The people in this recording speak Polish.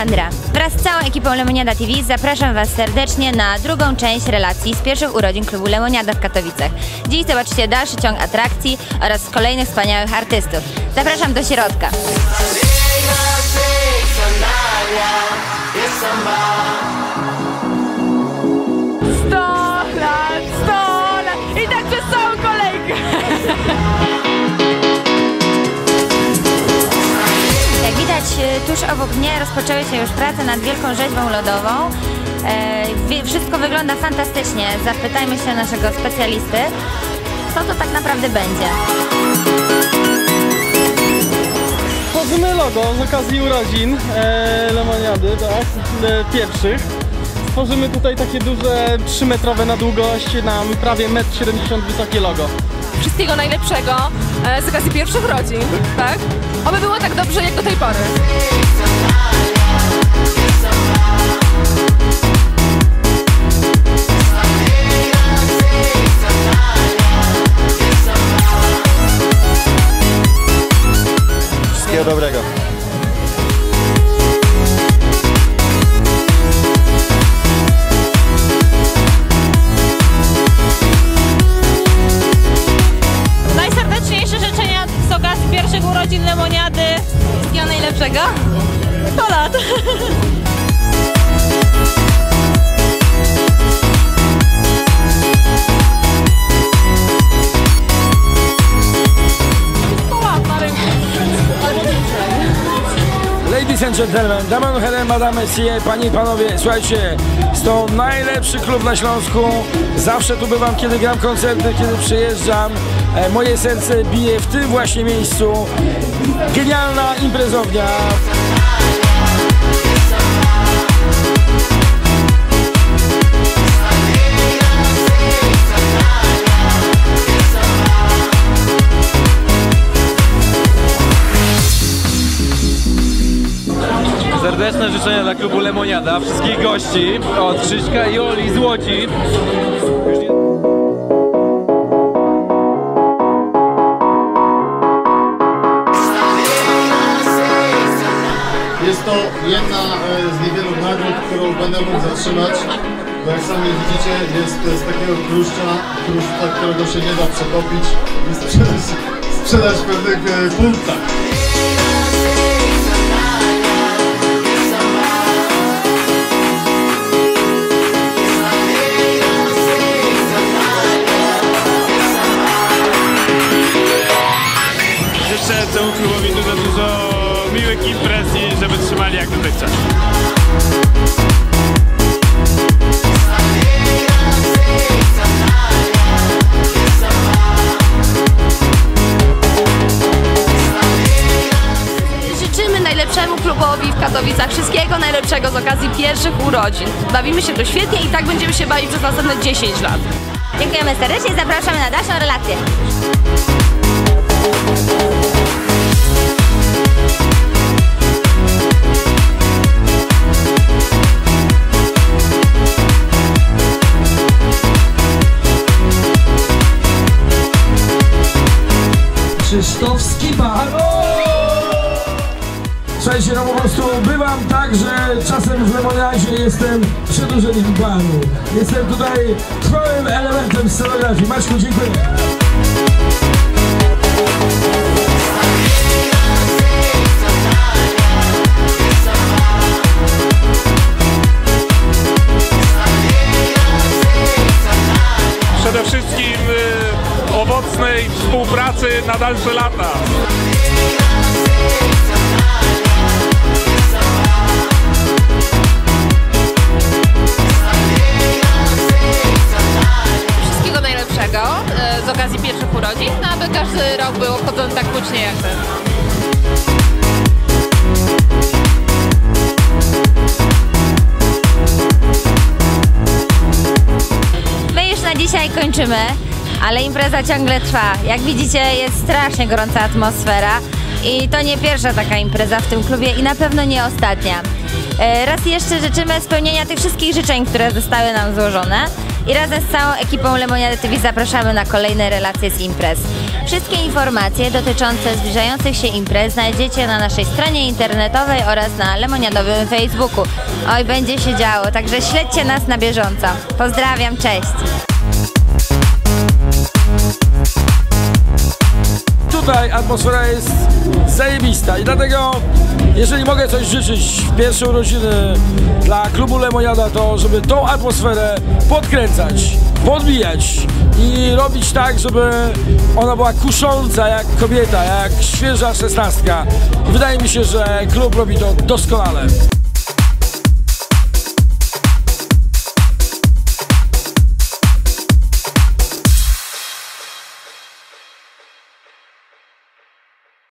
Aleksandra. Wraz z całą ekipą Lemoniada TV zapraszam Was serdecznie na drugą część relacji z pierwszych urodzin klubu Lemoniada w Katowicach. Dziś zobaczycie dalszy ciąg atrakcji oraz kolejnych wspaniałych artystów. Zapraszam do środka. Tuż obok mnie rozpoczęły się już prace nad wielką rzeźbą lodową. E, Wszystko wygląda fantastycznie. Zapytajmy się naszego specjalisty, co to tak naprawdę będzie. Tworzymy logo z okazji urodzin e, Lemoniady, tak, e, pierwszych. Tworzymy tutaj takie duże 3-metrowe na długość, na prawie 1,70 m wysokie logo. Wszystkiego najlepszego e, z okazji pierwszych rodzin, tak? Oby było tak dobrze jak do tej pory. Wszystkiego dobrego. Ladies and gentlemen, Helen, Madame Sie, Panie i Panowie, słuchajcie, to najlepszy klub na Śląsku. Zawsze tu bywam, kiedy gram koncerty, kiedy przyjeżdżam. E, moje serce bije w tym właśnie miejscu. Genialna imprezownia. Serdeczne życzenia dla klubu Lemoniada, wszystkich gości od Krzyśka i Oli z Łodzi. Jest to jedna e, z niewielu nagród, którą będę mógł zatrzymać, bo jak sami widzicie, jest z takiego kruszcza, kruszca, którego się nie da przetopić i sprzedać, sprzedać w pewnych e, punktach. Temu klubowi dużo, dużo miłych imprez i żeby trzymali jak dotychczas. Życzymy najlepszemu klubowi w Katowicach wszystkiego najlepszego z okazji pierwszych urodzin. Bawimy się tu świetnie i tak będziemy się bawić przez następne 10 lat. Dziękujemy serdecznie i zapraszamy na dalszą relację. Słuchajcie, no po prostu bywam tak, że czasem w Lemoniadzie jestem przedłużeniem planu. Jestem tutaj trwałym elementem scenografii. Maćku, dziękuję. Przede wszystkim y, owocnej współpracy na dalsze lata. Tak hucznie jak ten. My już na dzisiaj kończymy, ale impreza ciągle trwa. Jak widzicie, jest strasznie gorąca atmosfera i to nie pierwsza taka impreza w tym klubie i na pewno nie ostatnia. E, Raz jeszcze życzymy spełnienia tych wszystkich życzeń, które zostały nam złożone. I razem z całą ekipą Lemoniady TV zapraszamy na kolejne relacje z imprez. Wszystkie informacje dotyczące zbliżających się imprez znajdziecie na naszej stronie internetowej oraz na lemoniadowym Facebooku. Oj, będzie się działo, także śledźcie nas na bieżąco. Pozdrawiam, cześć! Tutaj atmosfera jest zajebista i dlatego jeżeli mogę coś życzyć w pierwsze urodziny dla klubu Lemoniada, to żeby tą atmosferę podkręcać, podbijać i robić tak, żeby ona była kusząca jak kobieta, jak świeża szesnastka. Wydaje mi się, że klub robi to doskonale.